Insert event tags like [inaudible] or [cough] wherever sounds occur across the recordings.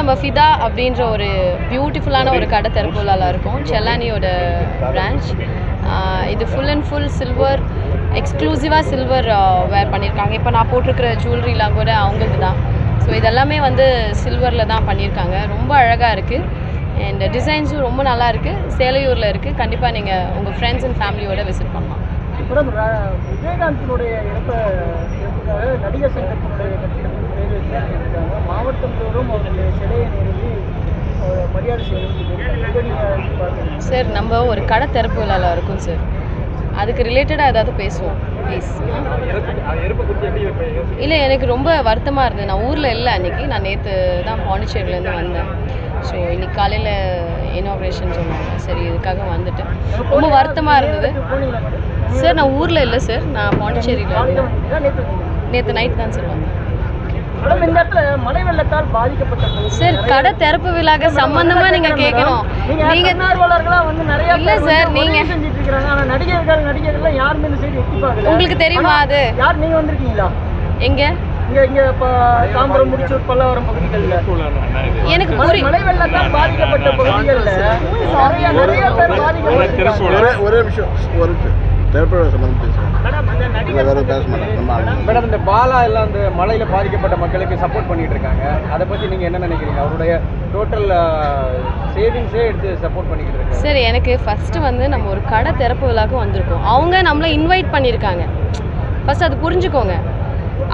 நம்ம ஃபிதா அப்படின்ற ஒரு பியூட்டிஃபுல்லான ஒரு கடை தெருக்குள்ளால இருக்கும். செல்லானியோட பிரான்ச் இது ஃபுல் அண்ட் ஃபுல் சில்வர் எக்ஸ்க்ளூசிவாக சில்வர் வேர் பண்ணியிருக்காங்க. இப்போ நான் போட்டிருக்கிற ஜுவல்லரிலாம் கூட அவங்களுக்கு தான் ஸோ இதெல்லாமே வந்து சில்வரில் தான் பண்ணியிருக்காங்க. ரொம்ப அழகாக இருக்குது அண்ட் டிசைன்ஸும் ரொம்ப நல்லா இருக்குது சேலையூரில் இருக்குது கண்டிப்பாக நீங்கள் உங்கள் ஃப்ரெண்ட்ஸ் அண்ட் ஃபேமிலியோட விசிட் பண்ணலாம். விஜயகாந்தினுடைய இடத்த நடிகர் சங்கத்தினுடைய மாவட்டம் தோறும் அவருடைய சிலையை நிறுவி மரியாதை செய்யணும் சார் நம்ம ஒரு கடை திறப்பு விழாவில் இருக்கும் சார். அதுக்கு ரிலேட்டடாக ஏதாவது பேசுவோம் ப்ளீஸ் இல்லை எனக்கு ரொம்ப வருத்தமாக இருந்தது. நான் ஊரில் இல்லை அன்றைக்கி நான் நேற்று தான் பாண்டிச்சேரியிலேருந்து வந்தேன். ஸோ இன்னைக்கு காலையில் இனாக்ரேஷன் சொன்னாங்க. சரி இதுக்காக வந்துட்டேன். ரொம்ப வருத்தமாக இருந்தது. சார் நான் ஊரில் இல்லை சார். நான் பாண்டிச்சேரியில் நேற்று நைட் தான் சார் வந்தேன். சார் கடை திறப்பு விழாக்கு சம்மந்தமாக நீங்கள் கேட்கணும். நீங்க வந்து நிறைய இல்ல சார், நீங்க- நடிகர்கள் நடிகர்கள் யாருமே இந்த சைடு எட்டி பார்க்கல. உங்களுக்கு தெரியுமா அது? யார் நீங்க வந்திருக்கீங்களா? எங்கே? இங்க இங்க தாம்பரம் முடிச்சூர் பல்லாவரம் பகுதிகள்ல. எனக்கு புரி மழை வெள்ளத்தால் பாதிக்கப்பட்ட பகுதிகள்ல நிறைய பேர் பாதிக்கப்பட்டிருக்காங்க. ஒரே ஒரே நிமிஷம். ஒரு சம்பந்தம் இல்லை வேறு பேச மாட்டேன் நம்ம ஆளுங்க. மேடம் இந்த பாலா எல்லாம் இந்த மழையில பாதிக்கப்பட்ட மக்களுக்கு சப்போர்ட் பண்ணிட்டு இருக்காங்க. அதை பத்தி நீங்க என்ன நினைக்கிறீங்க? அவருடைய டோட்டல் சேவிங்ஸே எடுத்து சப்போர்ட் பண்ணிக்கிட்டு இருக்காங்க சரி எனக்கு ஃபஸ்ட்டு வந்து நம்ம ஒரு கடை திறப்பு விழாக்கு வந்திருக்கோம். அவங்க நம்மளை இன்வைட் பண்ணியிருக்காங்க. ஃபஸ்ட் அது புரிஞ்சுக்கோங்க.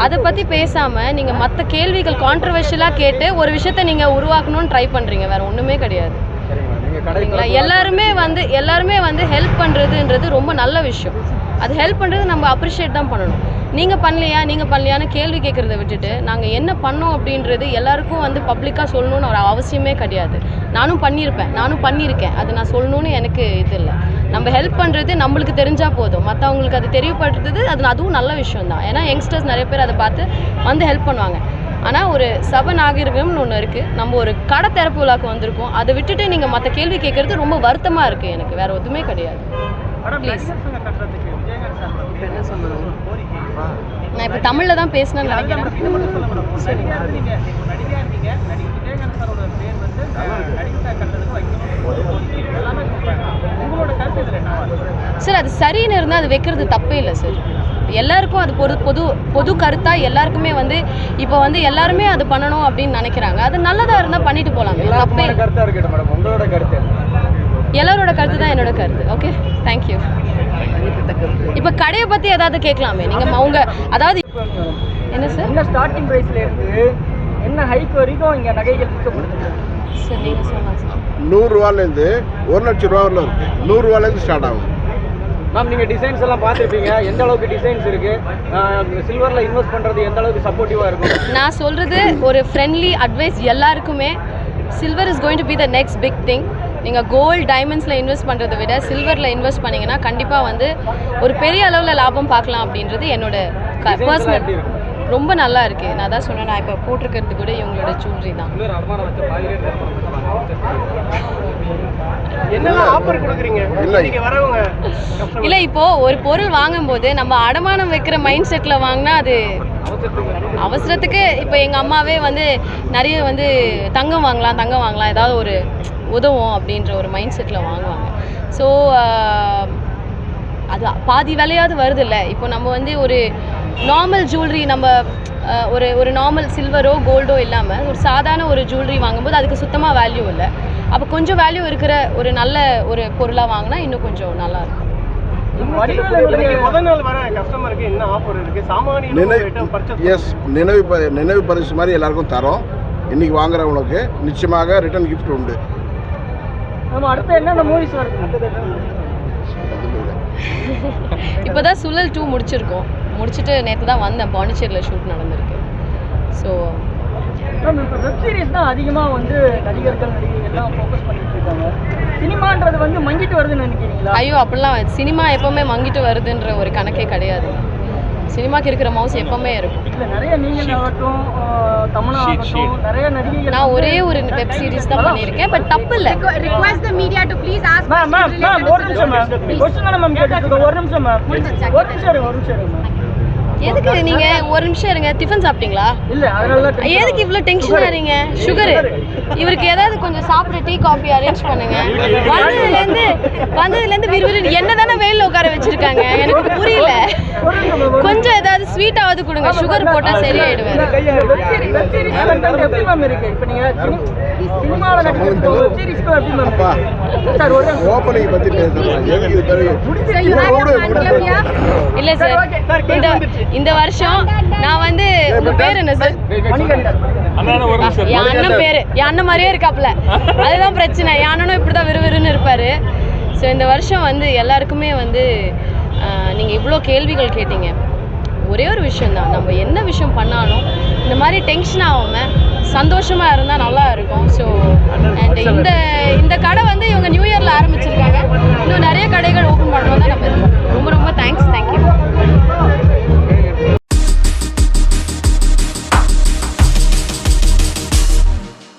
அதை பற்றி பேசாமல் நீங்கள் மற்ற கேள்விகள் கான்ட்ரவர்ஷியலாக கேட்டு ஒரு விஷயத்த நீங்கள் உருவாக்கணும்னு ட்ரை பண்ணுறீங்க வேறு ஒன்றுமே கிடையாது. சரிங்களா? எல்லாருமே வந்து எல்லாருமே வந்து ஹெல்ப் பண்ணுறதுன்றது ரொம்ப நல்ல விஷயம். அது ஹெல்ப் பண்ணுறது நம்ம அப்ரிஷியேட் தான் பண்ணணும். நீங்கள் பண்ணலையா நீங்கள் பண்ணலையான்னு கேள்வி கேட்குறத விட்டுட்டு நாங்கள் என்ன பண்ணோம் அப்படின்றது எல்லாருக்கும் வந்து பப்ளிக்காக சொல்லணும்னு ஒரு அவசியமே கிடையாது. நானும் பண்ணியிருப்பேன் நானும் பண்ணியிருக்கேன். அது நான் சொல்லணும்னு எனக்கு இது இல்லை. நம்ம ஹெல்ப் பண்ணுறது நம்மளுக்கு தெரிஞ்சால் போதும். மற்றவங்களுக்கு அது தெரியப்படுறது அது அதுவும் நல்ல விஷயம் தான். ஏன்னா யங்ஸ்டர்ஸ் நிறைய பேர் அதை பார்த்து வந்து ஹெல்ப் பண்ணுவாங்க. ஆனால் ஒரு சப நாகரிகம்னு ஒன்று இருக்குது நம்ம ஒரு கடை திறப்பு விழாக்கு வந்திருக்கோம். அதை விட்டுட்டு நீங்கள் மற்ற கேள்வி கேட்குறது ரொம்ப வருத்தமாக இருக்குது எனக்கு. வேறு எதுவுமே கிடையாது. ப்ளீஸ் நான் இப்போ தமிழில் தான் பேசினேன்னு நினைக்கிறேன். சார். அது சரின்னு இருந்தால் அது வைக்கிறது தப்பே இல்லை சார். எல்லாருக்கும் அது பொது பொது பொது கருத்தாக எல்லாருக்குமே வந்து இப்போ வந்து எல்லாருமே அது பண்ணணும் அப்படின்னு நினைக்கிறாங்க. அது நல்லதாக இருந்தால் பண்ணிட்டு போகலாமே தப்பே எல்லாருக்குமான கருத்தா இருக்கட்டும் மேடம். உங்களோட கருத்து என்ன? எல்லாரோட கருத்து தான் என்னோட கருத்து. ஓகே தேங்க்யூ இப்போ கடையை பற்றி ஏதாவது கேட்கலாமே. நீங்கள் அவங்க அதாவது என்ன சார் என்ன ஸ்டார்டிங் பிரைஸ்ல இருந்து என்ன ஹைக் வரைக்கும் இங்க நகைகள் விற்கப்படுது? சார் நீங்கள் சொல்லலாம் சார் நூறுரூவாலேருந்து ஒரு லட்ச ரூபா வரல இருக்குது நூறுரூவாலேருந்து ஸ்டார்ட் ஆகும். மேம் நீங்க டிசைன்ஸ் எல்லாம் பார்த்துருப்பீங்க. எந்த அளவுக்கு டிசைன்ஸ் இருக்கு? சில்வர்ல இன்வெஸ்ட் பண்றது எந்த அளவுக்கு சப்போர்ட்டிவா இருக்கும்? நான் சொல்கிறது ஒரு ஃப்ரெண்ட்லி அட்வைஸ் எல்லாருக்குமே. Silver is going to be the next big thing நீங்கள் கோல்டு டைமண்ட்ஸில் இன்வெஸ்ட் பண்ணுறதை விட சில்வரில் இன்வெஸ்ட் பண்ணிங்கன்னா கண்டிப்பாக வந்து ஒரு பெரிய அளவில் லாபம் பார்க்கலாம் அப்படின்றது என்னோட பர்சனல்? ரொம்ப நல்லா இருக்கு. நான் தான் சொன்னேன் நான் இப்போ போட்டிருக்கிறது கூட இவங்களோட ஜுவல்லரி தான். இல்லை. இப்போ ஒரு பொருள் வாங்கும்போது நம்ம அடமானம் வைக்கிற மைண்ட் செட்டில் வாங்கினா அது அவசரத்துக்கு இப்போ எங்கள் அம்மாவே வந்து நிறைய வந்து தங்கம் வாங்கலாம் தங்கம் வாங்கலாம் ஏதாவது ஒரு உதவும் அப்படின்ற ஒரு மைண்ட் செட்டில் வாங்குவாங்க. ஸோ அது பாதி விலையாவது வருது இல்லை இப்போ நம்ம வந்து ஒரு நார்மல் ஜுவல்லரி நம்ம ஒரு ஒரு நார்மல் சில்வரோ கோல்டோ இல்லாமல் ஒரு சாதாரண ஒரு ஜுவல்லரி வாங்கும்போது அதுக்கு சுத்தமாக வேல்யூ இல்லை. அப்போ கொஞ்சம் வேல்யூ இருக்கிற ஒரு நல்ல ஒரு பொருளாக வாங்கினா இன்னும் கொஞ்சம் நல்லா இருக்கும். வடிவேலுடைய முதல் நாள் வர கஸ்டமருக்கு என்ன ஆஃபர் இருக்கு? சாமானிய நினைவு எஸ் நினைவு ப நினைவு பரிசு மாதிரி எல்லாருக்கும் தரோம். இன்னைக்கு வாங்குறவங்களுக்கு நிச்சயமாக ரிட்டர்ன் gift உண்டு. நம்ம அடுத்து என்னென்ன மூவிஸ் வருது இப்போ தான் சுழல் டூ முடிச்சிருக்கோம். முடிச்சுட்டு நேற்று தான் வந்தேன். பாண்டிச்சேரியில் ஷூட் நடந்திருக்கு. ஸோ மேம் இப்போ வெப் சீரிஸ் தான் அதிகமாக வந்து நடிகர்கள் நடிகைகள்லாம் ஃபோக்கஸ் பண்ணிட்டு இருக்காங்க. சினிமான்றது வந்து மங்கிட்டு வருதுன்னு நினைக்கிறீங்களா? ஐயோ அப்படிலாம் சினிமா எப்போவுமே மங்கிட்டு வருதுன்ற ஒரு கணக்கே கிடையாது. சினிமாக்கு இருக்கிற மவுஸ் எப்போவுமே இருக்கும். நான் ஒரே ஒரு வெப் சீரிஸ் தான் பண்ணியிருக்கேன் பட் தப்பு இல்லை. Request the media to please ask ma'am ma'am ma'am ஒரு நிமிஷம் மேம் கொஸ்டின் தானே மேம் கேட்டுருக்கோம் ஒரு நிமிஷம் மேம் ஒரு நிமிஷம் இருங்க ஒரு நிமிஷம் இருங்க எதுக்கு நீங்க ஒரு நிமிஷம் இருங்க டிஃபன் சாப்பிட்டீங்களா? இல்ல அதனால எதுக்கு இவ்வளோ டென்ஷன் ஆறீங்க சுகரு இவருக்கு ஏதாவது கொஞ்சம் சாப்பிட டீ காஃபி அரேஞ்ச் பண்ணுங்க. [laughs] வந்ததுலேருந்து வந்ததுலேருந்து விறுவிறு என்ன தானே வெயிலில் உட்கார வச்சிருக்காங்க. எனக்கு புரியல. கொஞ்சம் ஏதாவது ஸ்வீட்டாவது கொடுங்க. சுகர் போட்டால் சரியாயிடுவேன் எப்படி சார் இல்லை சார் இந்த இந்த வருஷம் நான் வந்து உங்க பேர் என்ன சார் என் அண்ணன் பேரு. என் அண்ணன் மாதிரியே இருக்காப்ல அதுதான் பிரச்சனை. என் அண்ணனும் இப்படி தான் விறுவிறுன்னு இருப்பாரு. ஸோ இந்த வருஷம் வந்து எல்லாருக்குமே வந்து இவ்வளோ கேள்விகள் கேட்டீங்க. ஒரே ஒரு விஷயம் தான் நம்ம என்ன விஷயம் பண்ணாலும் இந்த மாதிரி டென்ஷன் ஆகாம சந்தோஷமா இருந்தால் நல்லா இருக்கும். ஸோ அண்ட் இந்த இந்த கடை வந்து இவங்க நியூ இயர்ல ஆரம்பிச்சிருக்காங்க